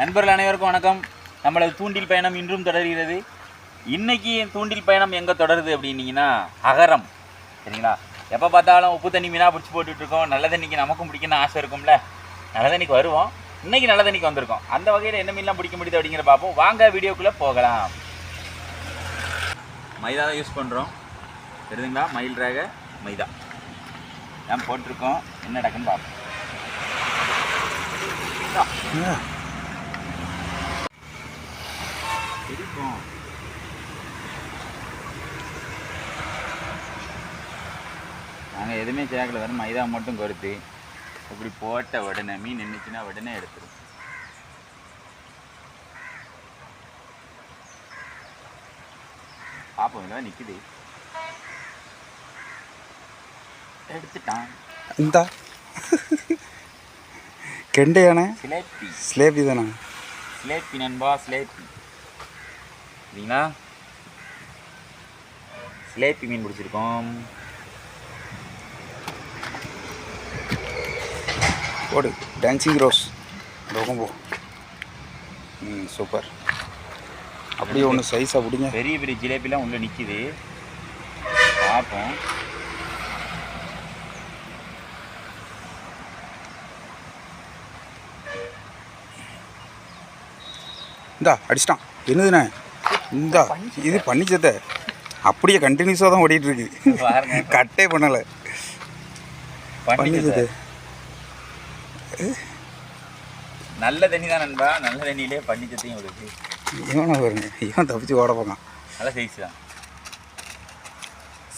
நண்பர்கள் அனைவருக்கும் வணக்கம். நம்மளது தூண்டில் பயணம் இன்றும் தொடர்கிறது. இன்றைக்கி என் தூண்டில் பயணம் எங்கே தொடருது அப்படின்னீங்கன்னா அகரம். சரிங்களா? எப்போ பார்த்தாலும் உப்பு தண்ணி மீனாக பிடிச்சி போட்டுட்ருக்கோம் நல்ல தண்ணிக்கு நமக்கும் பிடிக்கணும்னு ஆசை இருக்கும்ல. நல்ல தண்ணிக்கு வருவோம். இன்றைக்கி நல்ல தண்ணிக்கு வந்திருக்கோம். அந்த வகையில் என்ன மீன்லாம் பிடிக்க முடியுது அப்படிங்கிற பார்ப்போம். வாங்க வீடியோக்குள்ளே போகலாம். மைதா தான் யூஸ் பண்ணுறோம் தெரியுதுங்களா? மயில் ரேக மைதா. தான் போட்டிருக்கோம். என்ன நடக்குன்னு பார்ப்போம். இருக்கும். நாங்கள் எதுவுமே சேர்க்கல வெறும் மைதா மட்டும் கொறுத்து இப்படி போட்ட உடனே மீன் நின்றுச்சுன்னா உடனே எடுத்துரும். பார்ப்போம் இல்லை நிற்குது எடுத்துட்டான். இந்த. கெண்டையானே சிலேப்பி ஸ்லேபி தானே. ஸ்லேப்பி நண்பா ஸ்லேப்பி சரிங்களா ஸ்லேப்பி மீன் பிடிச்சிருக்கோம். போடு டான்சிங் ரோஸ் ரொம்ப ம் சூப்பர் அப்படியே ஒன்று சைஸாக பிடிங்க. பெரிய பெரிய ஜிலேபிலாம் உள்ள நிற்கிது பார்ப்போம் இந்தா அடிச்சிட்டான். என்னதுண்ணே? இந்தா இது பண்ணிச்சத. அப்படியே கண்டினியூஸாக தான் ஓடிட்டு இருக்கு கட்டே பண்ணலை. பண்ணிச்சது. நல்ல தண்ணி தான் நண்பா. நல்ல தண்ணியிலே பண்ணிச்சத்தையும் விடுது இவனை பாருங்க. இவன் தப்பிச்சு ஓட போகான் நல்ல சைஸ் தான்.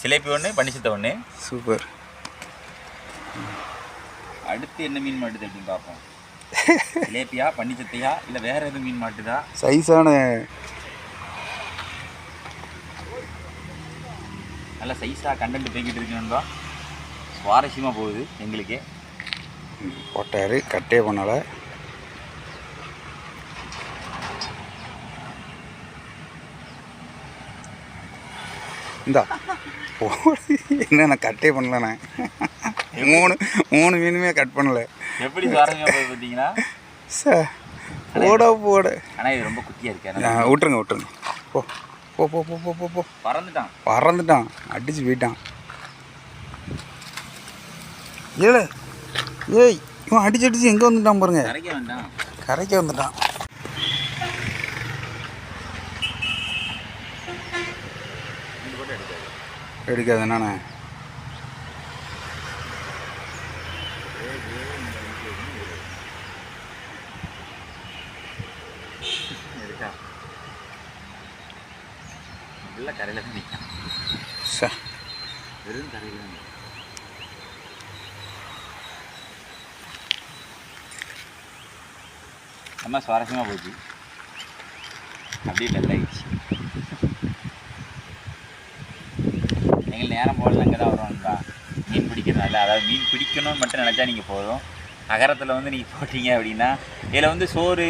சிலேப்பி ஒன்று பண்ணிச்சத்தை ஒன்று சூப்பர். அடுத்து என்ன மீன் மாட்டுது அப்படின்னு பார்ப்போம். சிலேப்பியா பண்ணிச்சத்தையா இல்லை வேற எதுவும் மீன் மாட்டுதா? சைஸான நல்ல சைஸாக கண்டென்ட் போய்கிட்டு இருக்கு நண்பா சுவாரஸ்யமாக போகுது எங்களுக்கே. போட்டார் கட்டே பண்ணலை. இந்தா. என்ன நான் கட்டே பண்ணலண்ணே. மூணு மூணு மீனுமே கட் பண்ணல. எப்படி பார்த்தீங்கன்னா ச போட போட. ஆனால் இது ரொம்ப குட்டியாக இருக்கு விட்டுருங்க விட்டுருங்க. போ. போ போ போ போ போ போ. பறந்துட்டான். பறந்துட்டான். அடிச்சு போயிட்டான். ஏல ஏய் இவன் அடிச்சு அடிச்சு எங்கே வந்துட்டான் பாருங்க. கரைக்க வேண்டாம் கரைக்கு வந்துட்டான். எடுக்காது. என்னண்ணே உள்ள கரையில் தான் நிற்கான் ச. வெறும் கரையில் தான். ரொம்ப சுவாரஸ்யமாக போச்சு. அப்படியே டல் ஆயிடுச்சு. எங்களுக்கு நேரம் போடல அங்கே தான் வருவோம்ப்பா மீன் பிடிக்கிறதுனால. அதாவது மீன் பிடிக்கணும்னு மட்டும் நினச்சா நீங்கள் போதும். நகரத்தில் வந்து நீங்கள் போட்டீங்க அப்படின்னா இதில் வந்து சோறு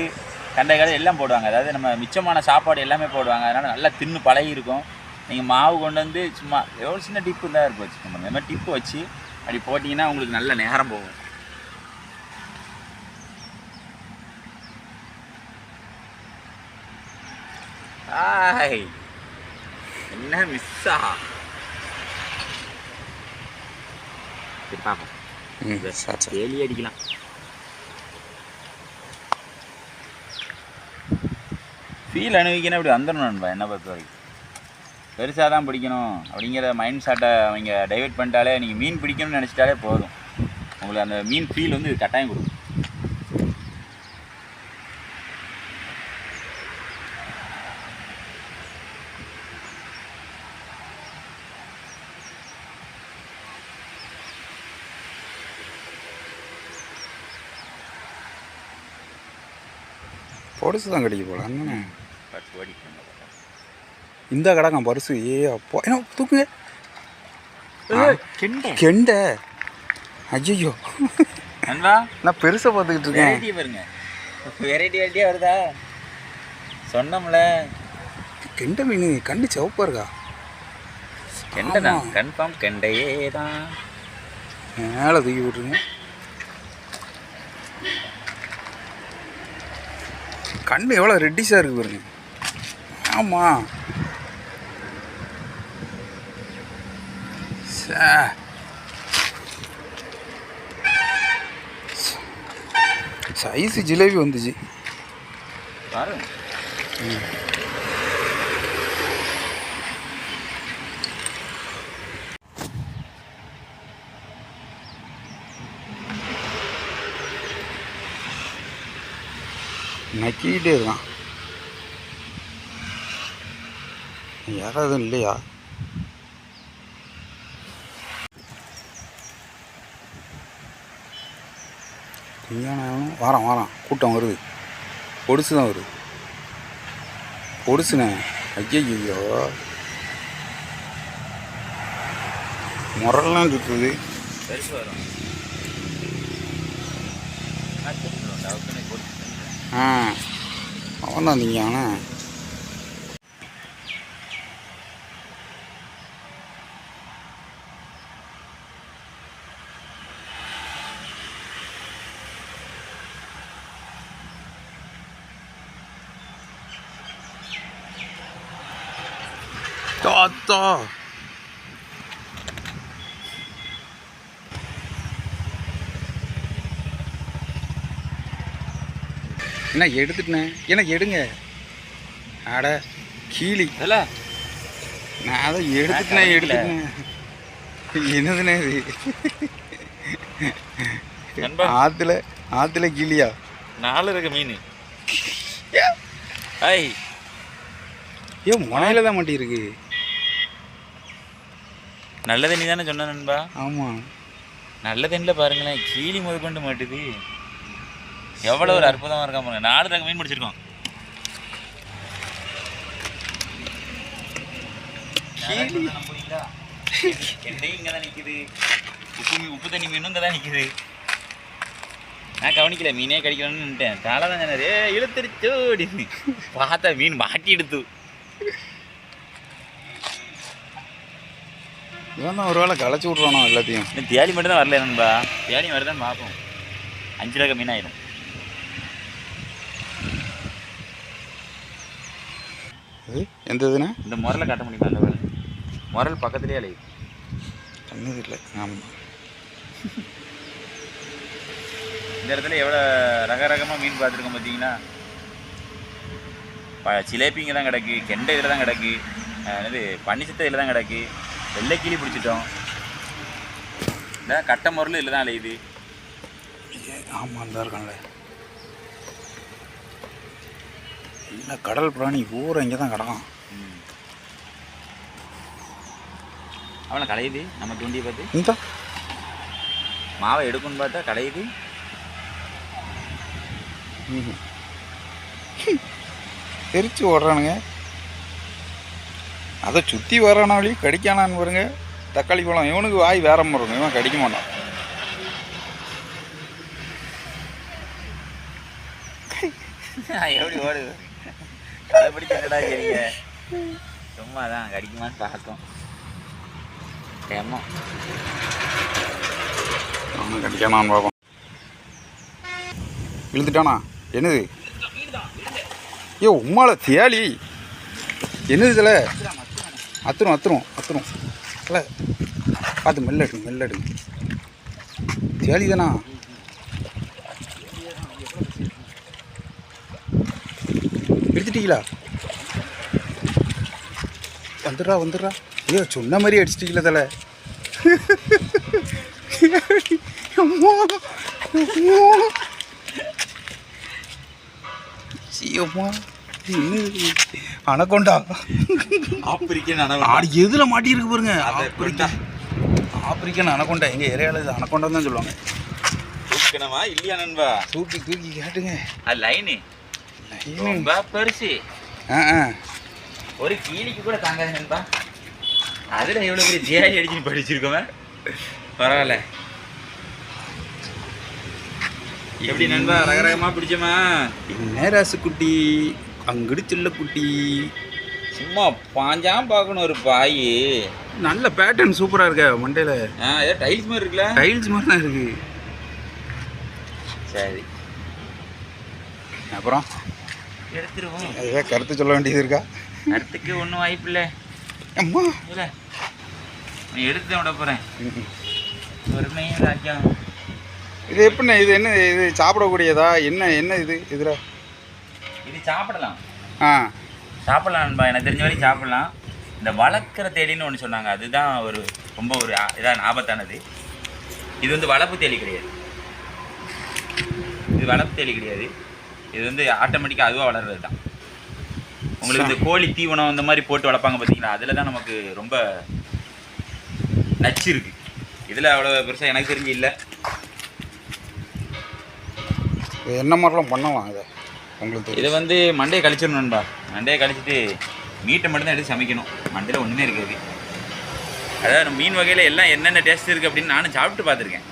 கண்டைகள் எல்லாம் போடுவாங்க. அதாவது நம்ம மிச்சமான சாப்பாடு எல்லாமே போடுவாங்க. அதனால் நல்லா தின்னு பழகி இருக்கும் நீங்கள் மாவு கொண்டு வந்து சும்மா எவ்வளோ சின்ன டிப்பு தான் இருக்கும் வச்சுக்கோங்க. இந்த மாதிரி டிப்பு வச்சு அப்படி போட்டிங்கன்னா உங்களுக்கு நல்ல நேரம் போகும். ஹாய் என்ன மிஸ்ஸா? சரி பார்ப்போம். வேலி அடிக்கலாம். ஃபீல் அனுபவிக்கணும் அப்படி வந்துடணும் நண்பா என்னை பொறுத்த வரைக்கும் பெருசாக தான் பிடிக்கணும் அப்படிங்கிற மைண்ட் செட்டை அவங்க டைவெர்ட் பண்ணிட்டாலே நீங்கள் மீன் பிடிக்கணும்னு நினச்சிட்டாலே போதும். உங்களுக்கு அந்த மீன் ஃபீல் வந்து இது கட்டாயம் கொடுக்கும். பொடிசு தான் கிடைக்க போகலாம் ஓடிக்கணும் இந்த கிடக்கான் பரிசு ஏ அப்போ. என்ன தூக்குங்க. கெண்டை. கெண்டை. ஐயோ நான் பெருசாக பார்த்துக்கிட்டு இருக்கேன். வெரைட்டி பாருங்க. வெரைட்டி வெரைட்டியாக வருதா? சொன்னோம்ல. கெண்டை மீன் கண்டு சிவப்பாக இருக்கா? கெண்டை தான். கன்ஃபார்ம் கெண்டையே தான். மேலே தூக்கி விட்டுருங்க கண்ணு எவ்வளோ ரெட்டிஸாக இருக்கு பாருங்க. ஆமாம் சே சைஸு ஜிலேபி வந்துச்சு. பாரு. நக்கிக்கிட்டே இருக்கான். யாராவது இல்லையா கல்யாணம் வாரம் வாரம். கூட்டம் வருது. பொடுசு தான் வருது. பொடுசுண்ணே ஐயையோ. முரல்லாம் சுற்றுது ஆ. அவன் தான் நீங்கள் ஆனால் தாத்தா என்ன எடுத்துட்டேன்? என்ன எடுங்க? அட கீழி. இல்ல. நான் அதை எடுத்துட்டேன் எடுத்துட்டேன். என்னதுண்ணே இது? ஆற்றுல ஆற்றுல கீழியா? நாலு இருக்க மீன். ஐய் ஏன் முனையில தான் மாட்டி இருக்கு நல்ல தண்ணி தானே சொன்ன நண்பா. ஆமாம் நல்ல தண்ணியில் பாருங்களேன். கீழி முதற்கொண்டு மாட்டுது. எவ்வளோ ஒரு அற்புதமாக இருக்கா பாருங்க. நாலு ரகம் மீன் பிடிச்சிருக்கோம் இங்கே தான் நிற்குது உப்பு தண்ணி மீனும் இங்கே தான் நிற்குது நான் கவனிக்கல மீனே கடிக்கணும்னு நின்ட்டேன் தலை தான் சொன்னார் ஏ இழுத்துருச்சு அப்படின்னு பார்த்தா மீன் மாட்டி எடுத்து இவன் தான் ஒரு வேளை களைச்சி விட்றானோ எல்லாத்தையும். இன்னும் தேடி மட்டும் தான் வரல நண்பா. தேடி வருதான்னு பார்ப்போம். அஞ்சு ரகம் மீன் ஆயிடும் எந்த இதுண்ணே? இந்த முரலை காட்ட முடியுமா அந்த வேலை? முரல் பக்கத்துலேயே அலையுது என்னது இல்லை ஆமாம் இந்த இடத்துல எவ்வளோ ரக ரகமாக மீன் பார்த்துருக்கோம் பார்த்தீங்கன்னா ப சிலேபி இங்கே தான் கிடக்கு கெண்டை இதில் தான் கிடக்கு என்னது பன்னிச்சத்தை இதில் தான் கிடக்கு. வெள்ளைக்கிளி பிடிச்சிட்டோம். இந்த கட்டை முரல் இதில் தான் அலையுது. ஆமாம் அந்த இருக்கான்ல. இல்லை கடல் பிராணி ஊரை இங்கே தான் கிடக்கும் ம். அவனை கலையுது நம்ம தூண்டியை பார்த்து. இந்த. மாவை எடுக்குன்னு பார்த்தா கலையுது தெரிச்சு ஓடுறானுங்க. அதை சுற்றி வரானாலே கடிக்கானான்னு பாருங்க. தக்காளி பழம் இவனுக்கு வாய் வேற மாதிரி இருக்கும். இவன் கடிக்க மாட்டான். எப்படி ஓடுது பிடிச்சி என்னடா சரிங்க சும்மா தான் கடிக்குமான்னு பார்க்கும். ஏமா அவனும் கடிக்கானான்னு பார்ப்போம் இழுத்துட்டானா என்னது? ஐயோ உம்மால தேலி என்னது இதில்? அத்துரும் அத்துரும் அத்துரும். இல்லை பார்த்து மெல்ல எடுங்க மெல்ல எடுங்க தானா எடுத்துட்டீங்களா வந்துடுறா வந்துடுறா. ஐயோ சொன்ன மாதிரி அடிச்சிட்டீங்களா தலை. அம்மா. ஐயோம்மா அனகொண்டா. ஆப்பிரிக்கன் ஆடு எதுல மாட்டியிருக்கு பாருங்க. அதை ஆப்பிரிக்கன். அனகொண்டா. எங்க ஏரியாவில் இது அனகொண்டா தான் சொல்லுவாங்க. தூக்கணுமா இல்லையா நண்பா? தூக்கி தூக்கி கேட்டுங்க. அது லைனு. ரொம்ப பெருசு. ஆ ஆ. ஒரு கீழிக்கு கூட தாங்காது நண்பா. அதில் எவ்வளோ பெரிய ஜிஆரி அடிச்சுன்னு படிச்சிருக்கோமே. பரவாயில்ல. எப்படி நண்பா? ரகரகமாக பிடிச்சோமா? என்ன ராசுக்குட்டி அங்கிடு செல்ல குட்டி. சும்மா பாஞ்சாம் பார்க்கணும் ஒரு பாய். நல்ல பேட்டர்ன் சூப்பராக இருக்க மண்டையில். ஆ ஏதோ டைல்ஸ் மாதிரி இருக்குல்ல? டைல்ஸ் மாதிரி தான் இருக்கு. சரி. அப்புறம்? எடுத்துருவோம். அதுவே கருத்து சொல்ல வேண்டியது இருக்கா? அடுத்துக்கு ஒன்றும் வாய்ப்பு இல்லை. அம்மா. இல்லை. நீ எடுத்து விட போகிறேன். பொறுமையும் ராஜ்யம் இது எப்படிண்ணே இது என்ன இது சாப்பிடக்கூடியதா? என்ன என்ன இது இதில் இது சாப்பிடலாம். ஆ. சாப்பிடலாம் நண்பா எனக்கு தெரிஞ்ச வரைக்கும் சாப்பிடலாம். இந்த வளர்க்குற தேடின்னு ஒன்று சொன்னாங்க. அதுதான் ஒரு ரொம்ப ஒரு இதான ஆபத்தானது. இது வந்து வளர்ப்பு தேடி கிடையாது. இது வளர்ப்பு தேடி கிடையாது. இது வந்து ஆட்டோமேட்டிக்காக அதுவாக வளர்றது தான். உங்களுக்கு இந்த கோழி தீவனம் இந்த மாதிரி போட்டு வளர்ப்பாங்க பார்த்தீங்களா? அதில் தான் நமக்கு ரொம்ப நச்சு இருக்கு. இதில் அவ்வளோ பெருசாக எனக்கு தெரிஞ்சு இல்லை. என்ன மாதிரிலாம் பண்ணலாம் இதை? உங்களுக்கு இதை வந்து மண்டையை கழிச்சிடணும் நண்பா. மண்டையை கழிச்சிட்டு மீட்டை மட்டும்தான் எடுத்து சமைக்கணும். மண்டையில் ஒன்றுமே இருக்காது. அதாவது மீன் வகையில் எல்லாம் என்னென்ன டேஸ்ட் இருக்குது அப்படின்னு நானும் சாப்பிட்டு பார்த்துருக்கேன்.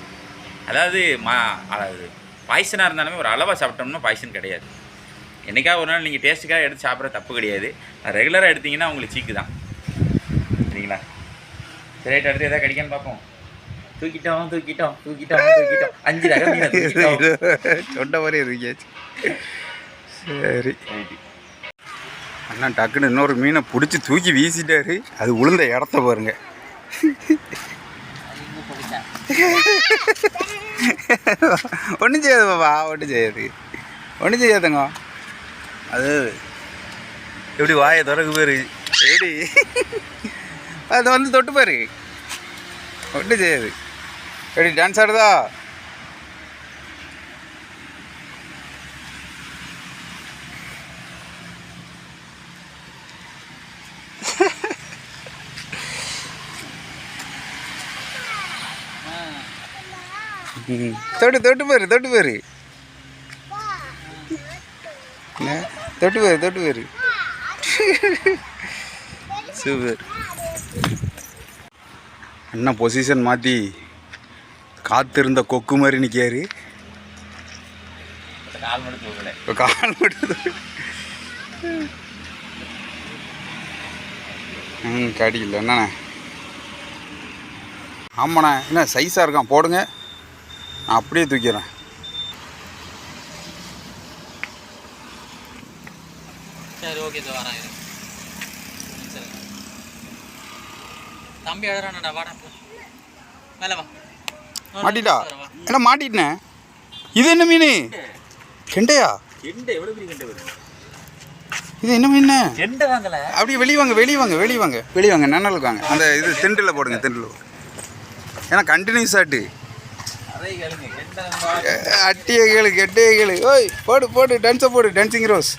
அதாவது மா அதாவது பாய்சனாக இருந்தாலுமே ஒரு அளவாக சாப்பிட்டோம்னா பாய்சன் கிடையாது. என்னைக்காவது ஒரு நாள் நீங்கள் டேஸ்ட்டுக்காக எடுத்து சாப்பிட்ற தப்பு கிடையாது. ரெகுலராக எடுத்தீங்கன்னா உங்களுக்கு சீக்கு தான். சரிங்களா? சரி அடுத்து எதாவது கிடைக்கான்னு பார்ப்போம். தூக்கிட்டோம் தூக்கிட்டோம் தூக்கிட்டோம் தூக்கிட்டோம். அஞ்சு ரகம் சொன்ன மாதிரி இருக்கியாச்சு சரி. அண்ணா டக்குன்னு இன்னொரு மீனை பிடிச்சி தூக்கி வீசிட்டாரு. அது உளுந்த இடத்த பாருங்க. ஒன்றும் செய்யாது பாப்பா ஒன்றும் செய்யாது. ஒன்றும் செய்யாதுங்க. அது எப்படி வாயை திறக்கு பாரு. எப்படி? அதை வந்து தொட்டு பாரு. ஒன்றும் செய்யாது. எப்படி டான்ஸ் ஆடுதா ம். தொட்டு தொட்டு பாரு தொட்டு பாரு. என்ன? தொட்டு பாரு தொட்டு பாரு. சூப்பர். அண்ணா பொசிஷன் மாற்றி காத்திருந்த கொக்கு மாதிரி நிற்காரு கால் மட்டும் ம் கடிக்கல. என்னண்ணே? ஆமாண்ணே. என்ன சைஸாக இருக்கான்? போடுங்க. நான் அப்படியே தூக்கிறேன் சரி ஓகே இது வரேன். சரி தம்பி எழுதுறானடா வாடா மேலே வா. மாட்டிட்டா. என்ன மாட்டிட்டேனே? இது என்ன மீன்? கெண்டையா? கெண்டை எவ்வளோ பெரிய கெண்டை வரும் இது என்ன மீன்? கெண்டை வாங்கல. அப்படியே வெளியே வாங்க வெளியே வாங்க வெளியே வாங்க. வெளியே வாங்க நன்னலுக்கு வாங்க. அந்த இது திண்டில் போடுங்க திண்டில் ஏன்னா கண்டினியூஸ் ஆட்டு அதை கேளுங்க கெண்டை நண்பா. அட்டிய கேளு கெட்டிய கேளு. ஓய் போடு போடு டான்ஸை போடு டான்சிங் ரோஸ்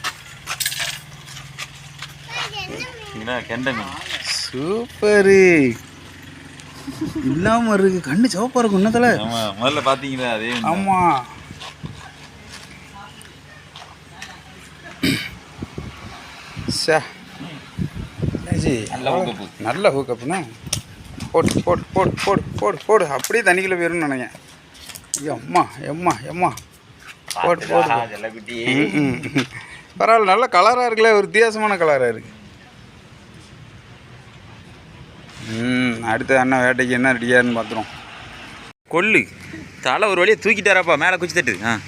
சூப்பரு. இல்லாம இருக்கு. கண்ணு சிவப்பா இருக்கும் இன்னத்துல ஆமா முதல்ல பாத்தீங்களா அதே. ஆமா? நல்ல ஹூக்கப்பு. நல்ல ஹூக்கப்புண்ணே போடு போடு போடு போடு போடு. போடு அப்படியே தண்ணிக்குள்ள போயிரும்னு நினைக்கிறேன். எம்மா எம்மா போடு போடு பாத்துடா, செல்லக்குட்டி ம், ம், ம். பரவாயில்ல நல்ல கலராக இருக்குல்ல ஒரு வித்தியாசமான கலராக இருக்கு. ம் அடுத்து அண்ணன் வேட்டைக்கு என்ன ரெடியாருன்னு பார்த்துரும் கொல்லு தலை ஒரு வழியை தூக்கிட்டாராப்பா மேலே குச்சி தட்டு. ஆ.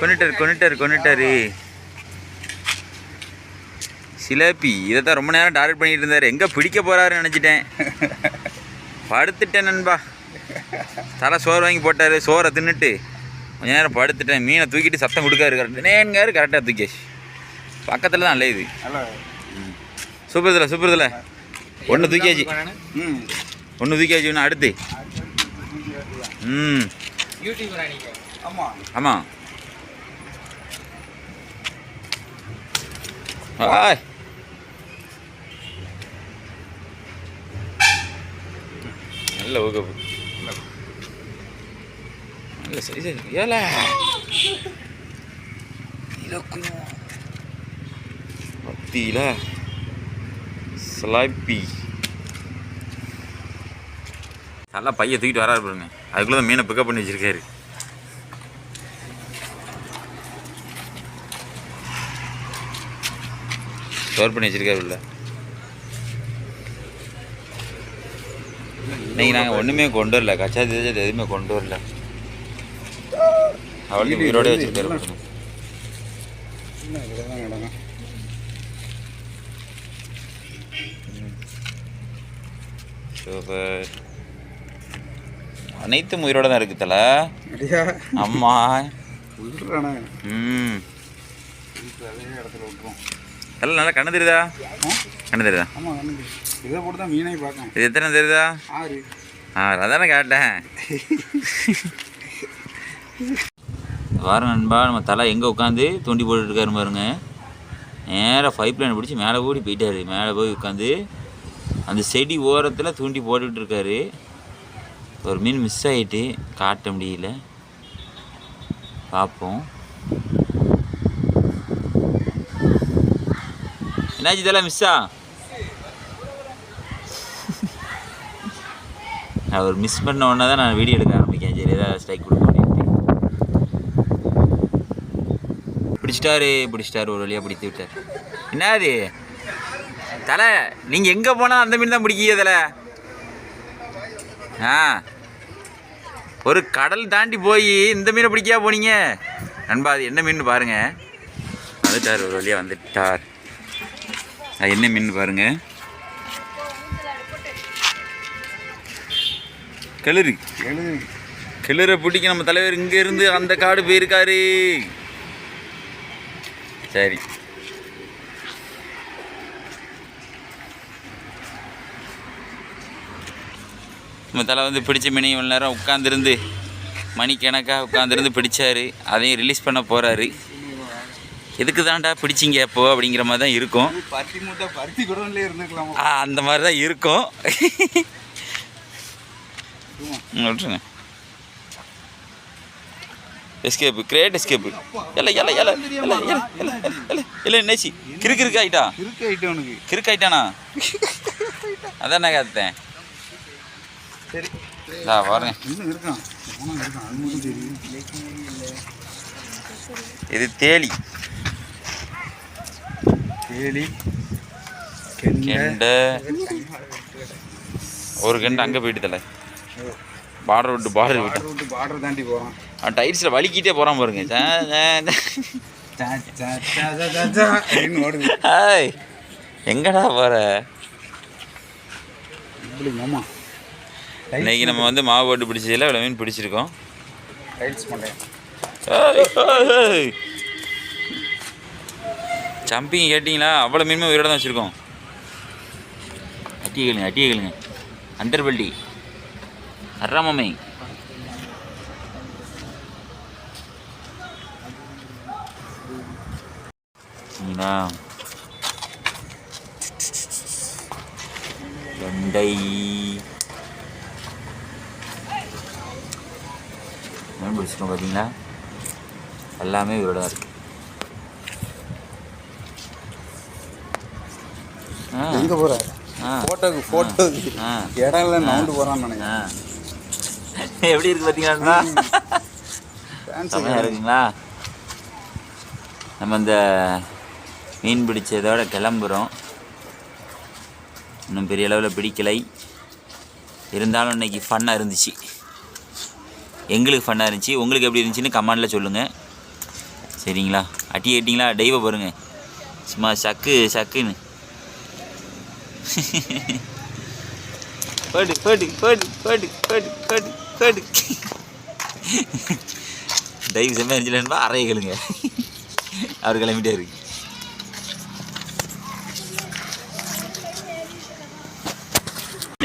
கொண்டுட்டாரு கொண்டுட்டாரு கொண்டுட்டாரு. சிலேபி இதை தான் ரொம்ப நேரம் டார்கெட் பண்ணிட்டு இருந்தார். எங்கே பிடிக்க போறாருன்னு நினச்சிட்டேன். படுத்துட்டேன் நண்பா. தலை சோறு வாங்கி போட்டார் சோறை தின்னுட்டு கொஞ்ச நேரம் படுத்துட்டேன். மீனை தூக்கிட்டு சத்தம் கொடுக்காரு கரெக்ட் நேன்காரு கரெக்டாக தூக்கியாச்சு. பக்கத்தில் தான் இல்லை இது. நல்லா சூப்பர் இதில் சூப்பர் இதில் ஒன்று தூக்கியாச்சு. ம். ஒன்று தூக்கியாச்சு இன்னும் அடுத்து. ம். ஆமாம் ஆமாம் ஆய். நல்ல ஊக்கப்பு. நல்ல சைஸ் ஏல பத்தியில ஸ்லாப்பி நல்லா பைய தூக்கிட்டு வராரு பாருங்க. அதுக்குள்ளே மீனை பிக்கப் பண்ணி வச்சிருக்காரு. ஸ்டோர் பண்ணி வச்சிருக்காரு உள்ள. இன்னைக்கு நாங்கள் ஒன்றுமே கொண்டு வரல. கச்சா தேஜது எதுவுமே கொண்டு வரல. அவளுக்கு உயிரோட வச்சிருக்காரு சூப்பர் அனைத்தும் உயிரோட தான் இருக்கு தல. அம்மா. ம். இடத்துல தல நல்லா கண்ணு தெரியுதா? ஆ? கண்ணு தெரியுதா? இதை போட்டு தான் மீனே இது எத்தனை தெரியுதா? ஆறு. ஆ அதானே கேட்டேன். பாருங்க நண்பா நம்ம தலை எங்கே உட்காந்து தூண்டி போட்டுருக்காரு இருக்காரு பாருங்க. நேராக பைப் லைன் பிடிச்சி மேலே ஓடி போயிட்டாரு. மேலே போய் உட்காந்து அந்த செடி ஓரத்தில் தூண்டி போட்டுக்கிட்டு இருக்காரு ஒரு மீன் மிஸ் ஆகிட்டு காட்ட முடியல. பார்ப்போம் என்னாச்சு இதெல்லாம் மிஸ்ஸா நான் ஒரு மிஸ் பண்ண உடனே தான் நான் வீடியோ எடுக்க ஆரம்பிக்கேன். சரி ஏதாவது ஸ்ட்ரைக் கொடுக்க பிடிச்சிட்டாரு பிடிச்சிட்டாரு ஒரு வழியாக பிடித்து விட்டார். என்னது? தலை நீங்கள் எங்கே போனால் அந்த மீன் தான் பிடிக்கிய தலை? ஆ. ஒரு கடல் தாண்டி போய் இந்த மீனை பிடிக்கா போனீங்க? நண்பா அது என்ன மீன் பாருங்க. வந்துட்டார் ஒரு வழியாக வந்துட்டார். அது என்ன மீன் பாருங்க. கிளறு. கிளற பிடிக்க நம்ம தலைவர் இங்க இருந்து அந்த காடு போயிருக்காரு. சரி. நம்ம தலை வந்து பிடிச்ச மீனை இவ்வளோ நேரம் உட்காந்துருந்து மணிக்கணக்காக உட்காந்துருந்து பிடிச்சாரு. அதையும் ரிலீஸ் பண்ண போறாரு. எதுக்கு தான்டா பிடிச்சிங்க அப்போ அப்படிங்கிற மாதிரி தான் இருக்கும். பருத்தி மூட்டை பருத்தி குடோன்லேயே இருந்துக்கலாமா? அந்த மாதிரி தான் இருக்கும். விட்டுருங்க எஸ்கேப்பு கிரேட் எஸ்கேப்பு இல்லை இல்லை இல்லை இல்லை இல்லை இல்லை இல்லை என்னாச்சு? கிறுக்கு கிறுக்கு ஆயிட்டா? இருக்கு ஐட்டம் உனக்கு. கிறுக்கு ஆயிட்டானா அதான் நான் சரி. இன்னும் இருக்கான். தெரியும் இது தேலி. தேலி கெண்டை. ஒரு கெண்டை அங்கே போயிட்டு தலை பார்டர் விட்டு பார்டர் விட்டு. பார்டர் தாண்டி போகிறான் அவன் டைட்ஸில் வலிக்கிட்டே போகிறான் பாருங்க. ஹாய். எங்கடா மாமா. இன்னைக்கு நம்ம வந்து மாவு போட்டு பிடிச்சதில்ல இவ்வளோ மீன் பிடிச்சிருக்கோம். டைல்ஸ் பண்ணுறேன் ஜம்பிங் கேட்டிங்களா? அவ்வளோ மீனுமே உயிரோட தான் வச்சுருக்கோம். அட்டியை கேளுங்க அட்டியை கேளுங்க. அண்டர்பல்டி அறாமமை மீனா வெண்டை. மீன் பிடிச்சிருக்கோம் பார்த்தீங்களா? எல்லாமே உயிரோட தான் இருக்கு. ஆ. எங்கே போகிற ஆ. ஃபோட்டோக்கு ஆ. இடம் இல்லை நவுண்டு போகிறான்னு நினைக்கிறேன். எப்படி இருக்கு செம்மையாக இருக்குங்களா? நம்ம இந்த மீன் பிடிச்சதோட கிளம்புறோம். இன்னும் பெரிய அளவில் பிடிக்கலை. இருந்தாலும் இன்னைக்கு ஃபன்னாக இருந்துச்சு. எங்களுக்கு ஃபன்னாக இருந்துச்சு. உங்களுக்கு எப்படி இருந்துச்சுன்னு கமெண்டில் சொல்லுங்கள் சரிங்களா? அட்டி கேட்டிங்களா தெய்வ பாருங்க. சும்மா சக்கு சக்குன்னு. போடு போடு போடு போடு போடு போடு போடு. டைவ் செம்ம இருந்துச்சுலன்பா அறைய கேளுங்க அவர் கிளம்பிட்டே இருக்கு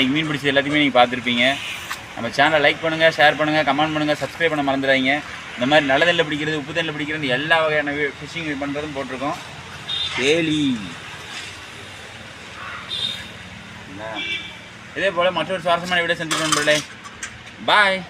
இன்றைக்கி மீன் பிடிச்சது எல்லாத்தையுமே நீங்கள் பார்த்துருப்பீங்க. நம்ம சேனலை லைக் பண்ணுங்கள் ஷேர் பண்ணுங்கள் கமெண்ட் பண்ணுங்கள் சப்ஸ்கிரைப் பண்ண மறந்துடாதீங்க. இந்த மாதிரி நல்ல தண்ணில் பிடிக்கிறது உப்பு தண்ணில் பிடிக்கிறது எல்லா வகையான ஃபிஷிங் பண்ணுறதும் போட்டிருக்கோம். கேலி. இதே போல் மற்றொரு சுவாரஸ்யமான வீடியோ சந்திப்போம் பாய்